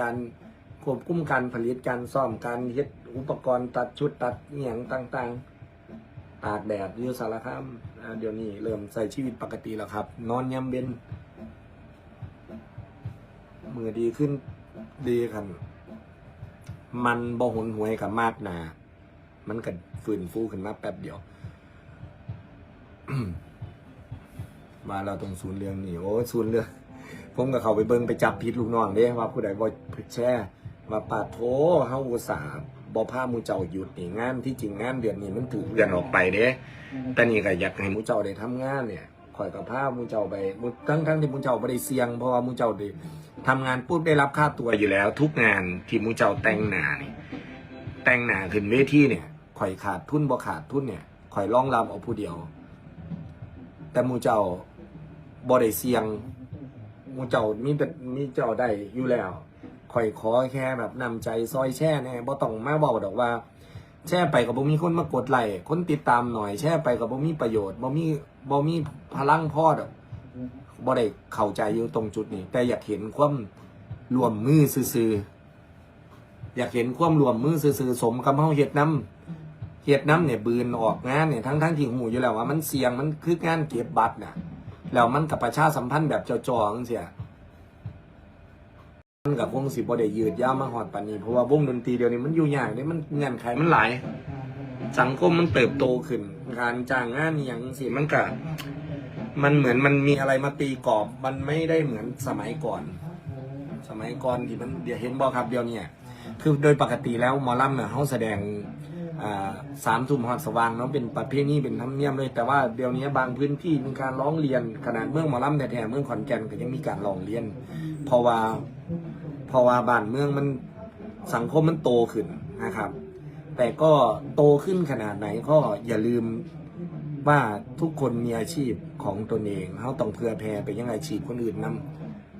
การควบคุมการผลิตการซ่อมการเฮ็ดอุปกรณ์ตัดชุดตัดเหียงต่างๆ ตากแดดอยู่สารคามอ่าเดี๋ยวนี้เริ่มใส่ชีวิตปกติแล้วครับ นอนยามเบนมือดีขึ้นดีกัน มันบ่หนหวยกับมากนา มันก็ฟื้นฟูขึ้นมาแป๊บเดียวมาเราตรงศูนย์เรื่องนี่โอ้ศูนย์เรื่อง ผมกับเขาไปเบิ่งไปจับผิดลูกน้องเด้ว่าผู้ใดบ่แช่ว่าปาดโถเฮาอุตส่าห์บ่พาหมู่เจ้าหยุดนี่งานที่จริงงานเดือนนี้มันถูกเดือนออกไปเด้แต่นี่ก็อยากให้หมู่เจ้าได้ทำงานเนี่ยข่อยกับพาหมู่เจ้าไปหมู่ทั้งทั้งที่หมู่เจ้าบ่ได้เสี่ยงเพราะว่าหมู่เจ้าได้ทำงานปุ๊บได้รับค่าตัวอยู่แล้ว ทุกงานที่หมู่เจ้าแต่งหน้านี่แต่งหน้าขึ้นเวทีเนี่ยข่อยขาดทุนบ่ขาดทุนเนี่ยข่อยรองรับเอาผู้เดียว แต่หมู่เจ้าบ่ได้เสี่ยง หมูเจ้ามีแต่มีเจ้าได้อยู่แล้วข่อยขอแค่แบบนำใจซอยแช่แน่บ่ต้องมาบอกดอกว่า แช่ไปกับบ่มีคนมากดไลค์คนติดตามหน่อยแช่ไปกับบ่มีประโยชน์บ่มีบ่มีพลังพอดอกบ่ได้เข้าใจอยู่ตรงจุดนี้ แต่อยากเห็นความรวมมือซื่อๆอยากเห็นความรวมมือซื่อๆสมกับเฮาเฮ็ดนํเฮ็ดนํเนี่ยบืนออกงานเนี่ยทั้งๆที่หูอยู่แล้วว่ามันเสี่ยงมันคืองานเก็บบัตรน่ะ แล้วมันกับประชาสัมพันธ์แบบจอๆจังซี่มันกับวงสิบ่ได้ยืดยาวมาฮอดปานนี้ เพราะว่าวงดนตรีเดียวนี้มันอยู่ยากเด้มันเงื่อนไขมันหลายสังคมมันเติบโตขึ้น การจ้างงานอย่างสิมันก็มันเหมือนมันมีอะไรมาตีกรอบ มันไม่ได้เหมือนสมัยก่อน สมัยก่อนที่มันเดี๋ยวเห็นบ่ครับเดียวเนี้คือโดยปกติแล้วหมอลำเนี่ยเขาแสดง สามทุ่มหอดสว่างเนาะเป็นประเพณีเป็นธรรมเนียมเลย แต่ว่าเดี๋ยวนี้บางพื้นที่มีการร้องเรียนขนาดเมืองหมอลำแท้ๆเมืองขอนแก่นก็ยังมีการร้องเรียน เพราะว่าเพราะว่าบ้านเมืองมันสังคมมันโตขึ้นนะครับ แต่ก็โตขึ้นขนาดไหนก็อย่าลืมว่าทุกคนมีอาชีพของตนเองเขาต้องเพื่อแพร่ไปยังอาชีพคนอื่นนํ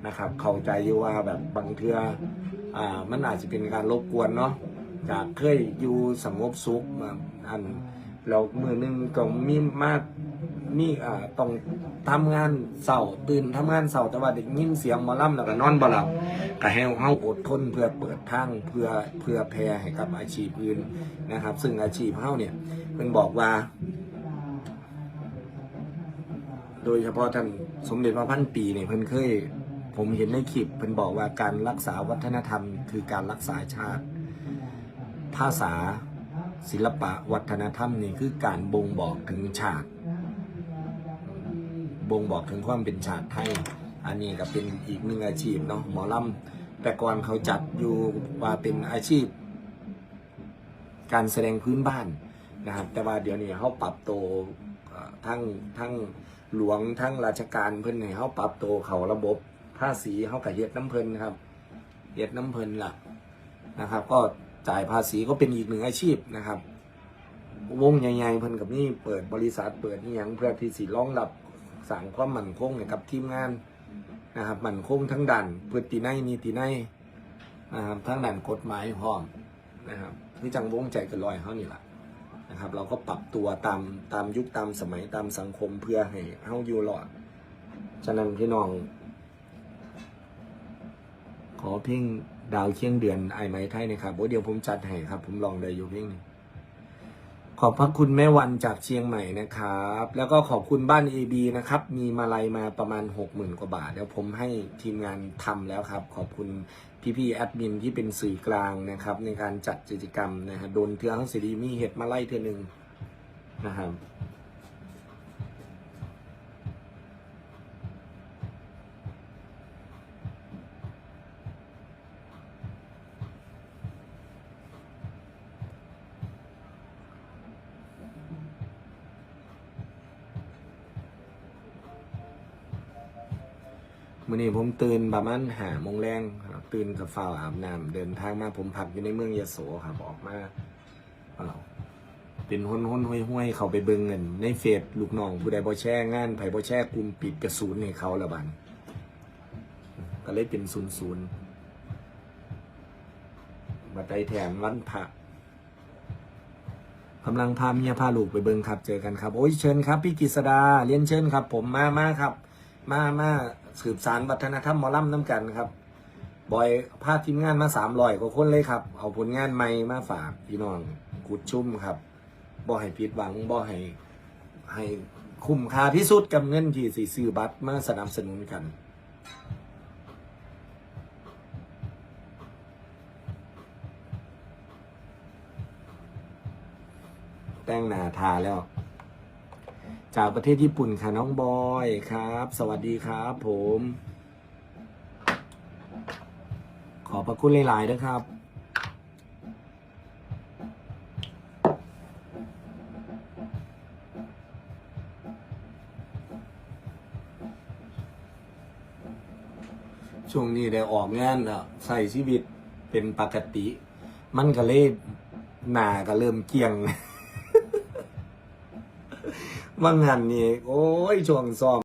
นะครับ เข้าใจอยู่ว่าแบบบางเทืออ่ามันอาจจะเป็นการรบกวนเนาะ จากเคยอยู่สงบสุขมาอันเรามือหนึงก็มีมามีอ่าต้องทำงานเสาร์ตื่นทำงานเสาร์แต่ว่าได้ยินเสียงหมอล่ำแล้วก็นอนบ่หลับก็ให้เฮาอดทนเพื่อเปิดทางเพื่อเพื่อแพร่ให้กับอาชีพอื่นนะครับ ซึ่งอาชีพเฮาเนี่ยเพิ่นบอกว่า โดยเฉพาะท่านสมเด็จพระพันปีเนี่ยเพิ่นเคย ผมเห็นในคลิปเพิ่นบอกว่าการรักษาวัฒนธรรม คือการรักษาชาติ ภาษา ศิลปะวัฒนธรรมนี่คือการบ่งบอกถึงชาติ บ่งบอกถึงความเป็นชาติไทย อันนี้ก็เป็นอีกหนึ่งอาชีพเนาะหมอลำแต่ก่อนเขาจัดอยู่ว่าเป็นอาชีพ การแสดงพื้นบ้านนะครับ แต่ว่าเดี๋ยวนี้เขาปรับโตทั้งทั้งหลวงทั้งราชการเพิ่นให้เขาปรับโตเขาระบบภาษีเขากับเฮ็ดน้ำเพิ่นครับเฮ็ดน้ำเพิ่นล่ะนะครับ ก็ จ่ายภาษีก็เป็นอีกหนึ่งอาชีพนะครับ วงใหญ่ๆเพิ่นกับนี่เปิดบริษัทเปิดนี่ยังเพื่อที่สิรองรับสั่งความมั่นคงให้กับทีมงานนะครับ มั่นคงทั้งด่านพฤตินัยนิตินัยนะครับทั้งด่านกฎหมายพร้อมนะครับคือจังวงใจกันลอยเขานี่แหละนะครับ เราก็ปรับตัวตามตามยุคตามสมัยตามสังคมเพื่อให้เฮาอยู่รอดฉะนั้นพี่น้อง ขอเพลง ดาวเคียงเดือนไอไม้ไทยนะครับโอ้เดี๋ยวผมจัดให้ครับ ผมลองได้อยู่เพลงนึงขอบพระคุณแม่วันจากเชียงใหม่นะครับ แล้วก็ขอบคุณบ้าน AB นะครับ มีมาลัยมาประมาณ 60,000 กว่าบาทเดี๋ยวผมให้ทีมงานทำแล้วครับ ขอบคุณพี่ๆแอดมินที่เป็นสื่อกลางนะครับ ในการจัดกิจกรรมนะฮะโดนเทือทั้งสีดีมีเห็ดมาไล่เทือหนึ่งนะครับ มื่อนี้ผมตื่นประมาณหาโมงแรงครับตื่นกับฟ้าวอาบน้ำเดินทางมาผมพักอยู่ในเมืองยโสครับออกมาเป็นห้นห้นห้วยห้วยเขาไปเบิ่งเงิน ในเฟซลูกน้องผู้ใดบ่แช่งานไผบ่แช่กลุ่มปิดกระสุนให้เขาละบันก็เลยเป็นศูนย์ศูนย์บัดใดแถมวันพระกำลังพาเมียพาลูกไปเบิ่งครับ เจอกันครับ โอ้ยเชิญครับ พี่กฤษดาเรียนเชิญครับ ผมมามาครับ มามาสืบสารวัฒนธรรมมอลำน้ำกันครับบอยพาทีมงานมาสามร้อยกว่าคนเลยครับ เอาผลงานใหม่มาฝากพี่น้องกุดชุ่มครับบ่ให้ผิดหวังบ่ให้ให้คุ้มค่าที่สุดกับเงินที่สิซื้อบัตรมาสนับสนุนกันแต่งหน้าทาแล้ว จากประเทศญี่ปุ่นค่ะน้องบอยครับ สวัสดีครับผม ขอบพระคุณหลายๆนะครับช่วงนี้ได้ออกงานแล้วใส่ชีวิตเป็นปกติ มันก็เลยหนาก็เริ่มเกี่ยง ว่างานนี้โอ้ยช่วงซ้อม